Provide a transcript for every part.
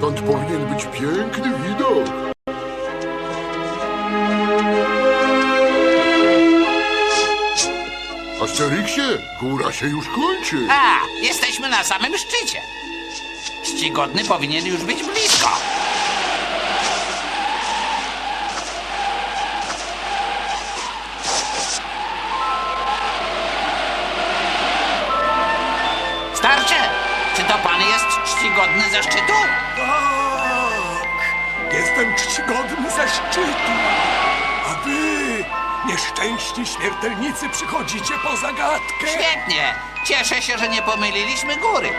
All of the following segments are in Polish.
Stąd powinien być piękny widok. Asterixie, góra się już kończy. A, jesteśmy na samym szczycie. Czcigodny powinien już być blisko. Starcze, czy to pan jest czcigodny ze szczytu? Tak, jestem czcigodny ze szczytu. A wy, nieszczęśni śmiertelnicy, przychodzicie po zagadkę. Świetnie. Cieszę się, że nie pomyliliśmy góry.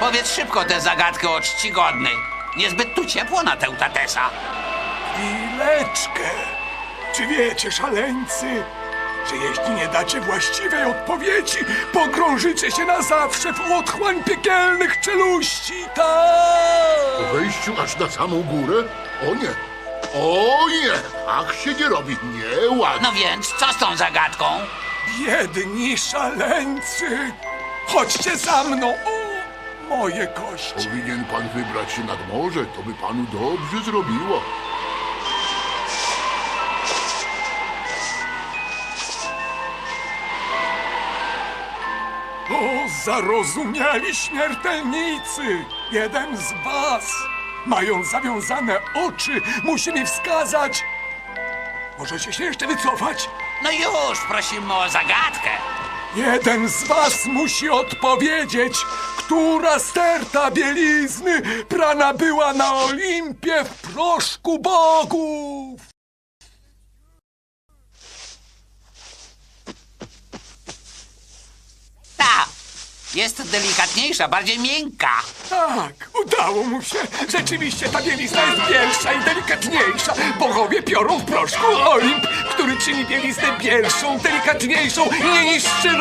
Powiedz szybko tę zagadkę o czcigodny. Niezbyt tu ciepło na tę tatesa. Chwileczkę. Czy wiecie, szaleńcy, że jeśli nie dacie właściwej odpowiedzi, pogrążycie się na zawsze w otchłań piekielnych czeluści, tak? Po wejściu aż na samą górę? O nie, o nie, tak się nie robi, nieładnie. No więc, co z tą zagadką? Biedni szaleńcy! Chodźcie za mną! O, moje kości! Powinien pan wybrać się nad morze, to by panu dobrze zrobiło. O, zarozumiali śmiertelnicy! Jeden z was, mając zawiązane oczy, musi mi wskazać... Możecie się jeszcze wycofać? No już, prosimy o zagadkę. Jeden z was musi odpowiedzieć, która sterta bielizny prana była na Olimpie w proszku bogów! Ta, jest delikatniejsza, bardziej miękka. Tak, udało mu się. Rzeczywiście ta bielizna jest bielsza i delikatniejsza. Bogowie piorą w proszku Olimp, który czyni bieliznę bielszą, delikatniejszą i nie niszczy